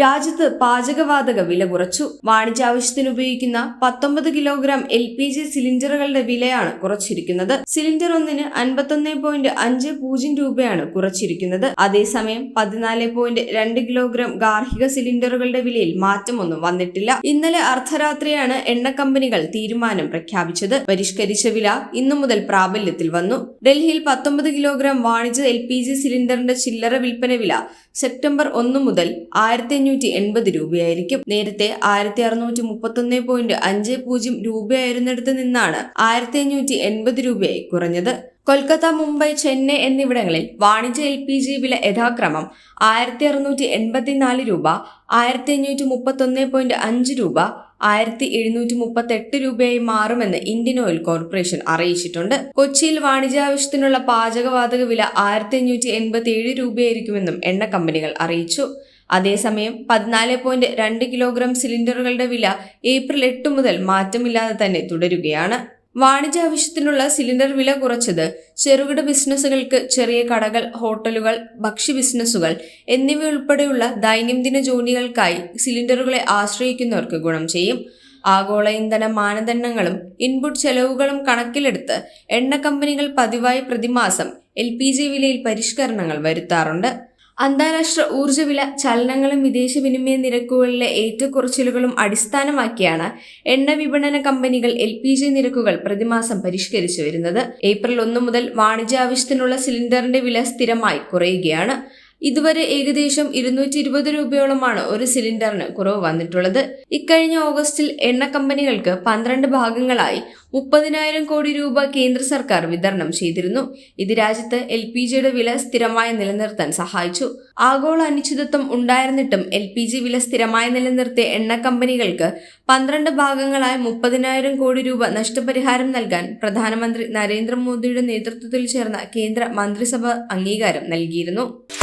രാജ്യത്ത് പാചകവാതക വില കുറച്ചു. വാണിജ്യാവശ്യത്തിന് ഉപയോഗിക്കുന്ന പത്തൊമ്പത് കിലോഗ്രാം എൽ പി ജി സിലിണ്ടറുകളുടെ വിലയാണ് കുറച്ചിരിക്കുന്നത്. സിലിണ്ടർ ഒന്നിന് അൻപത്തൊന്ന് പോയിന്റ് അഞ്ച് പൂജ്യം രൂപയാണ് കുറച്ചിരിക്കുന്നത്. അതേസമയം പതിനാല് പോയിന്റ് രണ്ട് കിലോഗ്രാം ഗാർഹിക സിലിണ്ടറുകളുടെ വിലയിൽ മാറ്റമൊന്നും വന്നിട്ടില്ല. ഇന്നലെ അർദ്ധരാത്രിയാണ് എണ്ണ കമ്പനികൾ തീരുമാനം പ്രഖ്യാപിച്ചത്. പരിഷ്കരിച്ച വില ഇന്നു മുതൽ പ്രാബല്യത്തിൽ വന്നു. ഡൽഹിയിൽ പത്തൊമ്പത് കിലോഗ്രാം വാണിജ്യ എൽ പി ജി സിലിണ്ടറിന്റെ ചില്ലറ വിൽപ്പന വില സെപ്റ്റംബർ ഒന്ന് മുതൽ ആയിരത്തി അഞ്ഞൂറ്റി എൺപത് രൂപയായിരിക്കും. നേരത്തെ ആയിരത്തി അറുന്നൂറ്റി മുപ്പത്തൊന്ന് പോയിന്റ് അഞ്ച് പൂജ്യം രൂപയായിരുന്നിടത്ത് നിന്നാണ് ആയിരത്തി അഞ്ഞൂറ്റി എൺപത് രൂപയായി കുറഞ്ഞത്. കൊൽക്കത്ത മുംബൈ ചെന്നൈ എന്നിവിടങ്ങളിൽ വാണിജ്യ എൽ പി ജി വില യഥാക്രമം ആയിരത്തി അറുന്നൂറ്റി എൺപത്തിനാല് രൂപ ആയിരത്തി അഞ്ഞൂറ്റി മുപ്പത്തൊന്ന് പോയിന്റ് അഞ്ച് രൂപ ആയിരത്തി എഴുന്നൂറ്റി മുപ്പത്തി എട്ട് രൂപയായി മാറുമെന്ന് ഇന്ത്യൻ ഓയിൽ കോർപ്പറേഷൻ അറിയിച്ചിട്ടുണ്ട്. കൊച്ചിയിൽ വാണിജ്യാവശ്യത്തിനുള്ള പാചകവാതക വില ആയിരത്തി അഞ്ഞൂറ്റി എൺപത്തി ഏഴ് രൂപയായിരിക്കുമെന്നും എണ്ണ കമ്പനികൾ അറിയിച്ചു. അതേസമയം പതിനാല് പോയിന്റ് രണ്ട് കിലോഗ്രാം സിലിണ്ടറുകളുടെ വില ഏപ്രിൽ എട്ട് മുതൽ മാറ്റമില്ലാതെ തന്നെ തുടരുകയാണ്. വാണിജ്യ ആവശ്യത്തിനുള്ള സിലിണ്ടർ വില കുറച്ചത് ചെറുകിട ബിസിനസ്സുകൾക്ക് ചെറിയ കടകൾ ഹോട്ടലുകൾ ഭക്ഷ്യ ബിസിനസ്സുകൾ എന്നിവയുൾപ്പെടെയുള്ള ദൈനംദിന ജോലികൾക്കായി സിലിണ്ടറുകളെ ആശ്രയിക്കുന്നവർക്ക് ഗുണം ചെയ്യും. ആഗോള ഇന്ധന മാനദണ്ഡങ്ങളും ഇൻപുട്ട് ചെലവുകളും കണക്കിലെടുത്ത് എണ്ണ കമ്പനികൾ പതിവായി പ്രതിമാസം എൽ വിലയിൽ പരിഷ്കരണങ്ങൾ വരുത്താറുണ്ട്. അന്താരാഷ്ട്ര ഊർജ വില ചലനങ്ങളും വിദേശ വിനിമയ നിരക്കുകളിലെ ഏറ്റക്കുറച്ചിലുകളും അടിസ്ഥാനമാക്കിയാണ് എണ്ണ വിപണന കമ്പനികൾ എൽ പി ജി നിരക്കുകൾ പ്രതിമാസം പരിഷ്കരിച്ചു വരുന്നത്. ഏപ്രിൽ ഒന്ന് മുതൽ വാണിജ്യ ആവശ്യത്തിനുള്ള സിലിണ്ടറിന്റെ വില സ്ഥിരമായി കുറയുകയാണ്. ഇതുവരെ ഏകദേശം ഇരുന്നൂറ്റി ഇരുപത് രൂപയോളമാണ് ഒരു സിലിണ്ടറിന് കുറവ് വന്നിട്ടുള്ളത്. ഇക്കഴിഞ്ഞ ഓഗസ്റ്റിൽ എണ്ണ കമ്പനികൾക്ക് പന്ത്രണ്ട് ഭാഗങ്ങളായി മുപ്പതിനായിരം കോടി രൂപ കേന്ദ്ര സർക്കാർ വിതരണം ചെയ്തിരുന്നു. ഇത് രാജ്യത്ത് എൽ പി ജിയുടെ വില സ്ഥിരമായി നിലനിർത്താൻ സഹായിച്ചു. ആഗോള അനിശ്ചിതത്വം ഉണ്ടായിരുന്നിട്ടും എൽ പി ജി വില സ്ഥിരമായി നിലനിർത്തിയ എണ്ണ കമ്പനികൾക്ക് പന്ത്രണ്ട് ഭാഗങ്ങളായി മുപ്പതിനായിരം കോടി രൂപ നഷ്ടപരിഹാരം നൽകാൻ പ്രധാനമന്ത്രി നരേന്ദ്രമോദിയുടെ നേതൃത്വത്തിൽ ചേർന്ന കേന്ദ്ര മന്ത്രിസഭ അംഗീകാരം നൽകിയിരുന്നു.